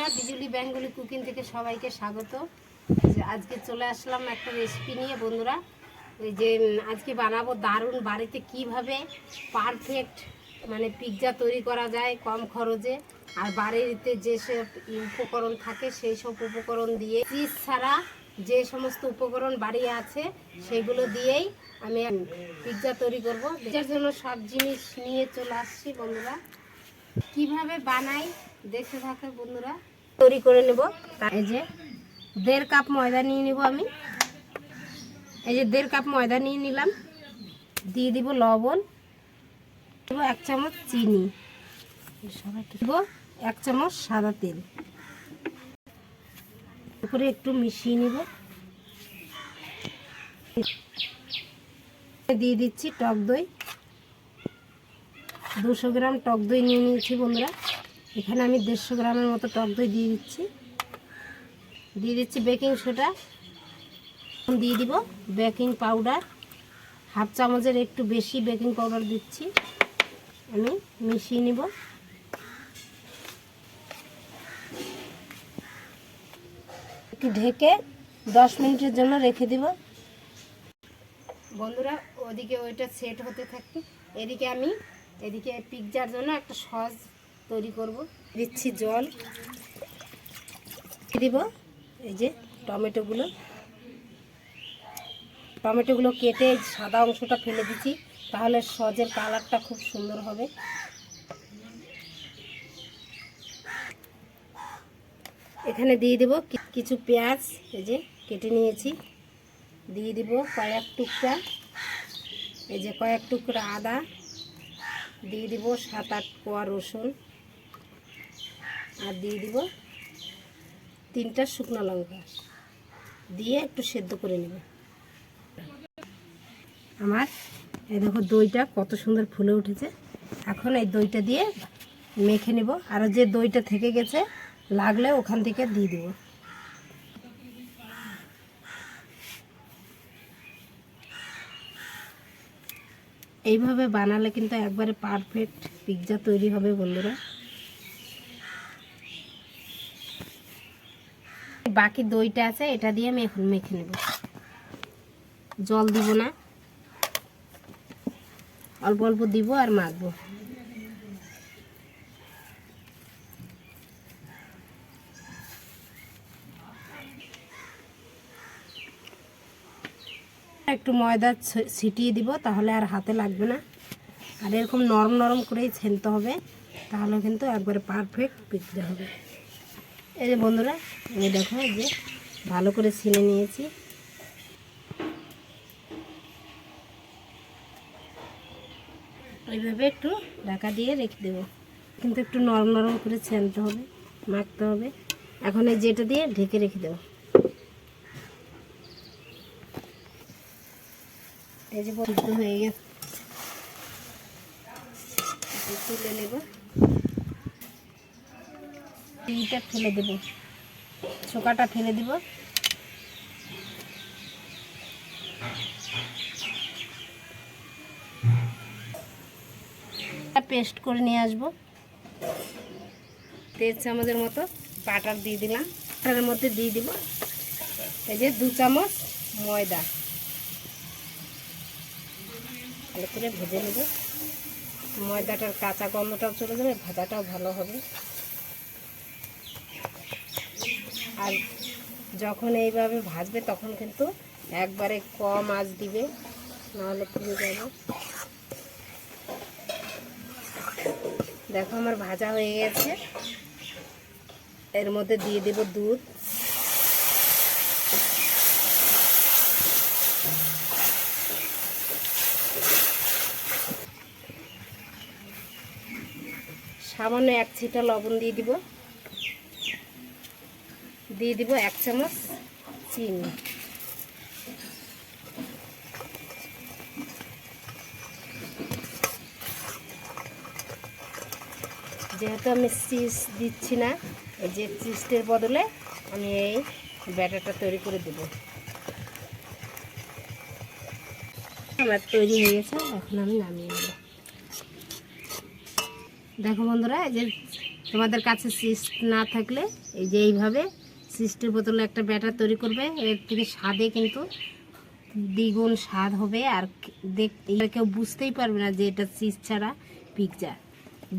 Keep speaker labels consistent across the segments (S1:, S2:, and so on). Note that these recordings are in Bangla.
S1: বন্ধুরা, বিজুলি বেঙ্গলি কুকিং থেকে সবাইকে স্বাগত। আজকে চলে আসলাম একটা রেসিপি নিয়ে বন্ধুরা। ওই যে আজকে বানাবো দারুণ বাড়িতে কীভাবে পারফেক্ট মানে পিৎজা তৈরি করা যায় কম খরচে। আর বাড়িতে যেসব উপকরণ থাকে, সেই সব উপকরণ দিয়ে চিজ ছাড়া যে সমস্ত উপকরণ বাড়ি আছে, সেগুলো দিয়েই আমি পিৎজা তৈরি করব। পিৎজার জন্য সব জিনিস নিয়ে চলে আসছি বন্ধুরা। কীভাবে বানাই দেখে থাকে বন্ধুরা। তৈরি করে নেব। এই যে দেড় কাপ ময়দা নিয়ে নিব আমি। এই যে দেড় কাপ ময়দা নিয়ে নিলাম। দিয়ে দিব লবণ। দেব এক চামচ চিনি। দেব এক চামচ সাদা তেল। উপরে একটু মিশিয়ে নিব। দিয়ে দিচ্ছি টক দই। দুশো গ্রাম টক দই নিয়ে নিয়েছি বন্ধুরা। এখানে আমি দেড়শো গ্রামের মতো টক দই দিয়ে দিচ্ছি। দিয়ে দিচ্ছি বেকিং সোডা। দিয়ে দিব বেকিং পাউডার। হাফ চামচের একটু বেশি বেকিং পাউডার দিচ্ছি। আমি মিশিয়ে নিব। একটু ঢেকে দশ মিনিটের জন্য রেখে দিব। বন্ধুরা, ওদিকে ওইটা সেট হতে থাকবে। এদিকে আমি, এদিকে পিৎজার জন্য একটা সস তৈরি করব। দিচ্ছি জল। দিব এই যে টমেটোগুলো। টমেটোগুলো কেটে সাদা অংশটা ফেলে দিচ্ছি, তাহলে সজের কালারটা খুব সুন্দর হবে। এখানে দিয়ে দেব কিছু পেঁয়াজ, এই যে কেটে নিয়েছি। দিয়ে দিব কয়েক টুকরা, এই যে কয়েক টুকরা আদা। দিয়ে দিব সাত আট কোয়া রসুন। আর দিয়ে দিব তিনটা শুকনো লঙ্কা। দিয়ে একটু সেদ্ধ করে নেব। আমার এই দেখো দইটা কত সুন্দর ফুলে উঠেছে। এখন এই দইটা দিয়ে মেখে নেব। আর যে দইটা থেকে গেছে, লাগলে ওখান থেকে দিয়ে দেবো। এইভাবে বানালে কিন্তু একবারে পারফেক্ট পিৎজা তৈরি হবে বন্ধুরা। বাকি দইটা আছে, এটা দিয়ে আমি এখন মেখে নেব। জল দিব না। অল্প অল্প দিব আর মাখবো। একটু ময়দা ছিটিয়ে দিব, তাহলে আর হাতে লাগবে না। আর এরকম নরম নরম করেই ছেনতে হবে, তাহলে কিন্তু একবারে পারফেক্ট পিৎজা হবে। এই যে বন্ধুরা, এই দেখো যে ভালো করে ছিনে নিয়েছি। এইভাবে একটু ঢাকা দিয়ে রেখে দেবো। কিন্তু একটু নরম নরম করে ছেনতে হবে, মাখতে হবে। এখন এই যেটা দিয়ে ঢেকে রেখে দেবো। এই যে হয়ে গেছে। তুলে নেব। এইটা ফেলে দেব। চোকাটা ফেলে দিব। পেস্ট করে নিয়ে আসব। তেজ চামচের মতো বাটার দিয়ে দিলাম। বাটারের মধ্যে দিয়ে দিব। এই যে দু চামচ ময়দা। ভালো করে ভেজে নেব। ময়দাটার কাঁচা গন্ধটাও চলে যাবে, ভাজাটাও ভালো হবে। আর যখন এইভাবে ভাজবে, তখন কিন্তু একবারে কম আঁচ দিবে, নাহলে পুড়ে যাবে। দেখো আমার ভাজা হয়ে গেছে। এর মধ্যে দিয়ে দেব দুধ। সামান্য এক ছিটা লবণ দিয়ে দিব। দিয়ে দিব এক চামচ চিনি। যেহেতু আমি চিজ দিচ্ছি না, এই যে চিজটের বদলে আমি এই ব্যাটারটা তৈরি করে দেব। আমার তৈরি হয়ে গেছে, এখন আমি নামিয়ে নেব। দেখো বন্ধুরা, এই যে তোমাদের কাছে সিস্ট না থাকলে এই যে এইভাবে সিস্টের বোতলে একটা ব্যাটার তৈরি করবে। এর থেকে স্বাদে কিন্তু দ্বিগুণ স্বাদ হবে আর দেখ এটা কেউ বুঝতেই পারবে না যে এটা চিজ ছাড়া পিৎজা।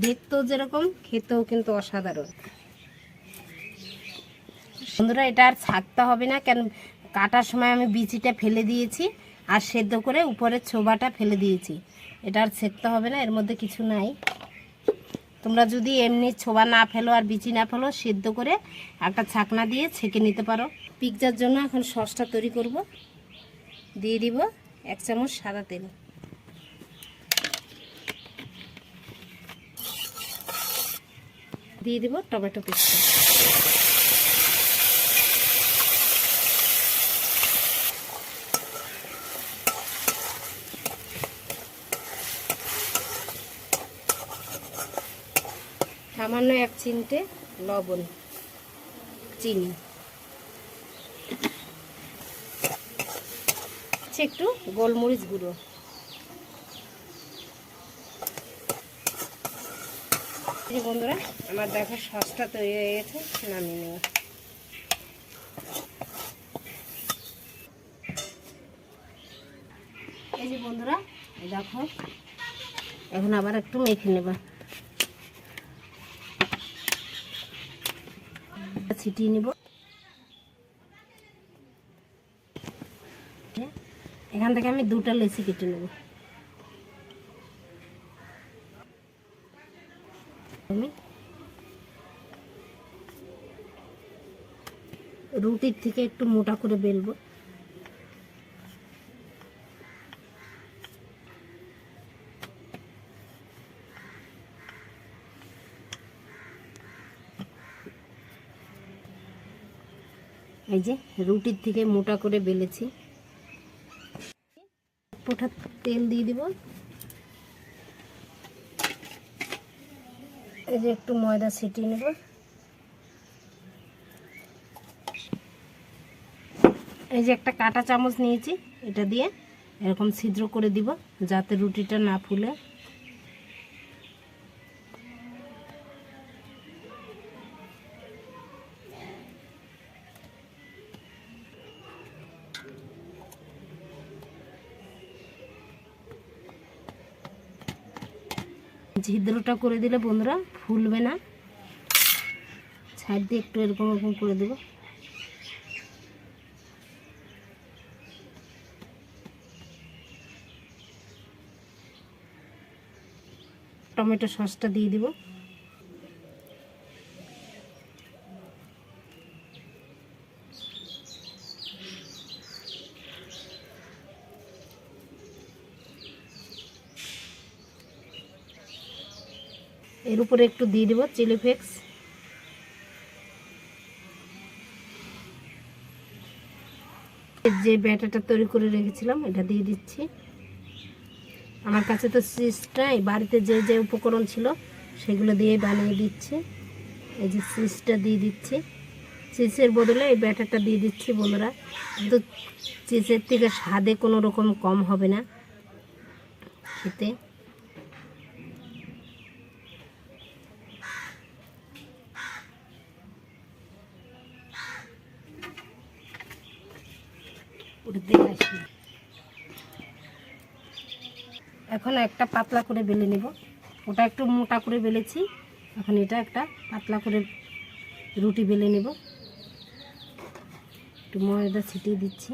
S1: দেখতেও যেরকম, খেতেও কিন্তু অসাধারণ। বন্ধুরা, এটা আর ছাকতে হবে না, কেন কাটার সময় আমি বিচিটা ফেলে দিয়েছি আর সেদ্ধ করে উপরের ছোবাটা ফেলে দিয়েছি। এটা আর ছেঁকতে হবে না, এর মধ্যে কিছু নাই। তোমরা যদি এমনি ছোবা না ফেলো আর বিচি না ফেলো, সিদ্ধ করে একটা ছাকনা দিয়ে ছেঁকে নিতে পারো। পিৎজার জন্য এখন সসটা তৈরি করব। দিয়ে দিব এক চামচ সাদা তেল। দিয়ে দিব টমেটো পেস্ট। সামান্য এক চিমটে লবণ, চিনি। একটু গোলমরিচ গুঁড়ো। বন্ধুরা, আমার দেখো সসটা তৈরি হয়ে গেছে নামিয়ে নেব। এই যে বন্ধুরা দেখো, এখন আবার একটু মেখে নেবা। ছিটিয়ে নেব। এখান থেকে আমি দুটা লেচি কেটে নেব। আমি রুটির থেকে একটু মোটা করে বেলবো। এই যে রুটির থেকে মোটা করে বেলেছি। পোঠা তেল দিয়ে দিব। এই যে একটু ময়দা ছিটিয়ে নেব। এই যে একটা কাটা চামচ নিয়েছি, এটা দিয়ে এরকম ছিদ্র করে দিব, যাতে রুটিটা না ফুলে। ছিদ্রটা করে দিলে বন্ধুরা ফুলবে না। সাইড দিয়ে একটু এরকম এরকম করে দেবো। টমেটো সসটা দিয়ে দিব। উপরে একটু দিয়ে দিব চিলি ফ্লেক্স যে ব্যাটারটা তৈরি করে রেখেছিলাম, এটা দিয়ে দিচ্ছি। আমার কাছে তো সিসটাই বাড়িতে যে যে উপকরণ ছিল, সেগুলো দিয়ে বানিয়ে দিচ্ছি। এই যে সিসটা দিয়ে দিচ্ছি। চিজের বদলে এই ব্যাটারটা দিয়ে দিচ্ছি, বন্ধুরা। কিন্তু চিজের থেকে স্বাদে কোনো রকম কম হবে না। খেতে। আসি। এখন একটা পাতলা করে বেলে নেব। ওটা একটু মোটা করে বেলেছি। এখন এটা একটা পাতলা করে রুটি বেলে নেব। একটু ময়দা ছিটিয়ে দিচ্ছি।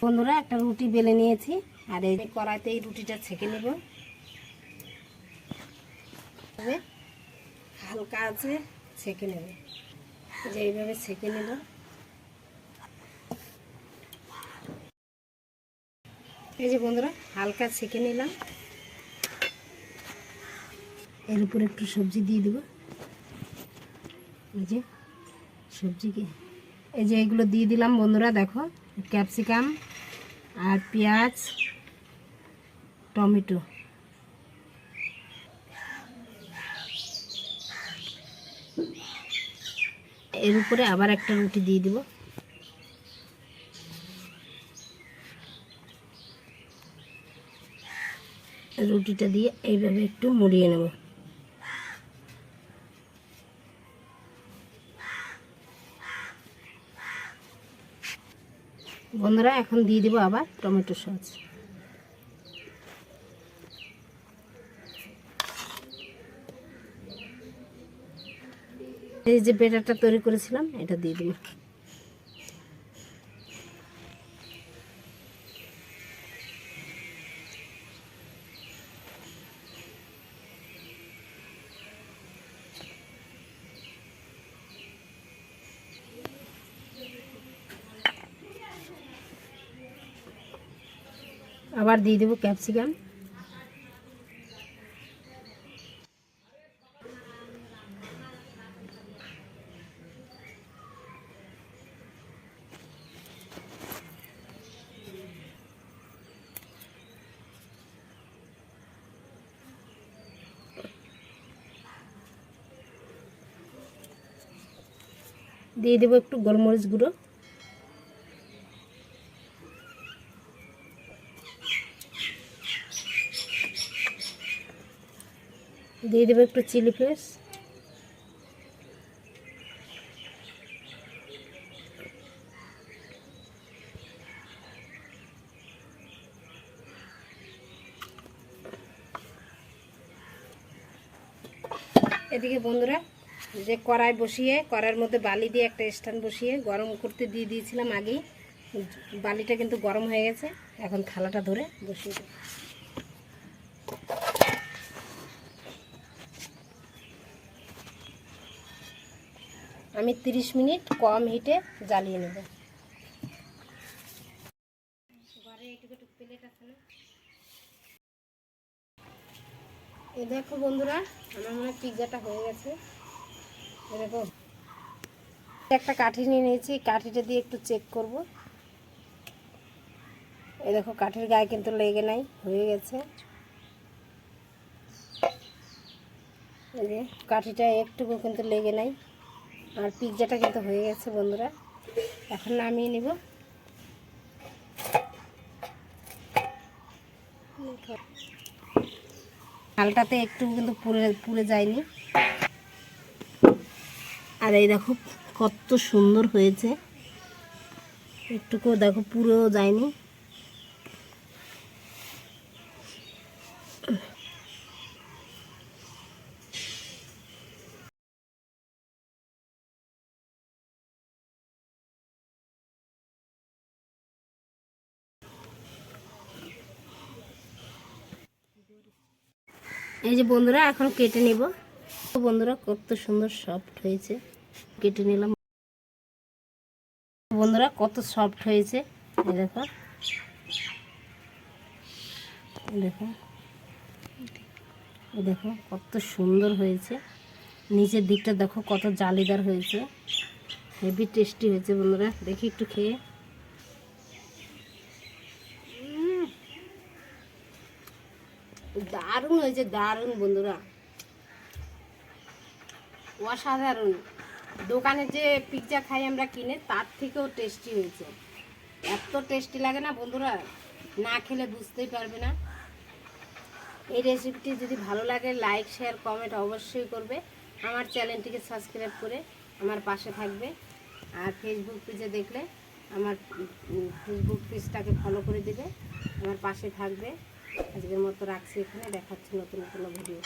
S1: বন্ধুরা, একটা রুটি বেলে নিয়েছি। আর এই কড়াইতে এই রুটিটা ছেঁকে নেব। হবে হালকা আছে, ছেঁকে নেবে। যে এইভাবে ছেঁকে নেব এই যে বন্ধুরা, হালকা ছেঁকে নিলাম। এর উপরে একটু সবজি দিয়ে দেবো। এই যে সবজিকে, এই যে এগুলো দিয়ে দিলাম বন্ধুরা, দেখো। ক্যাপসিকাম আর পেঁয়াজ, টমেটো। এর উপরে আবার একটা রুটি দিয়ে দিব। রুটিটা দিয়ে এইভাবে একটু মুড়িয়ে নেব। বন্ধুরা, এখন দিয়ে দেবো আবার টমেটো সস। এই যে বেটারটা তৈরি করেছিলাম এটা দিয়ে দেবো আবার দিয়ে দেবো ক্যাপসিকাম। দিয়ে দেবো একটু গোলমরিচ গুঁড়ো। দিয়ে দেবো একটু চিলি ফ্লেক্স। এদিকে বন্ধুরা যে কড়াই বসিয়ে, কড়াইয়ের মধ্যে বালি দিয়ে একটা স্ট্যান্ড বসিয়ে গরম করতে দিয়ে দিয়েছিলাম আগেই বালিটা কিন্তু গরম হয়ে গেছে। এখন থালাটা ধরে বসিয়ে দেবো। আমি 30 মিনিট কম হিটে জ্বালিয়ে নেব। এই দেখো বন্ধুরা, আমার মনে হয় পিৎজাটা হয়ে গেছে। একটা কাঠি নিয়ে নিয়েছি, কাঠিটা দিয়ে একটু চেক করব। এ দেখো, কাঠির গায়ে কিন্তু লেগে নাই, হয়ে গেছে। কাঠিটা একটুকু কিন্তু লেগে নাই, আর পিৎজাটা কিন্তু হয়ে গেছে বন্ধুরা। এখন নামিয়ে নিব। হালটাতে একটু কিন্তু পুড়ে পুড়ে যায়নি। আর এই দেখো কত সুন্দর হয়েছে। একটুকু দেখো পুরোও যায়নি। এই যে বন্ধুরা, এখন কেটে নেব। বন্ধুরা, কত সুন্দর সফট হয়েছে। কেটে নিলাম। বন্ধুরা, কত সফট হয়েছে। দেখো। দেখো। দেখো, কত সুন্দর হয়েছে। নিচের দিকটা দেখো, কত জালিদার হয়েছে। হেভি টেস্টি হয়েছে বন্ধুরা। দেখি একটু খেয়ে। দারুণ হয়েছে, দারুণ বন্ধুরা। অসাধারণ। দোকানে যে পিৎজা খাই আমরা কিনে, তার থেকেও টেস্টি হয়েছে। এত টেস্টি লাগে না বন্ধুরা, না খেলে বুঝতেই পারবে না। এই রেসিপিটি যদি ভালো লাগে লাইক শেয়ার কমেন্ট অবশ্যই করবে। আমার চ্যানেলটিকে সাবস্ক্রাইব করে আমার পাশে থাকবে। আর ফেসবুক পেজে দেখলে আমার ফেসবুক পেজটাকে ফলো করে দেবে। আমার পাশে থাকবে। আজকের মতো রাখছি এখানে, দেখাচ্ছি নতুন কোনো ভিডিও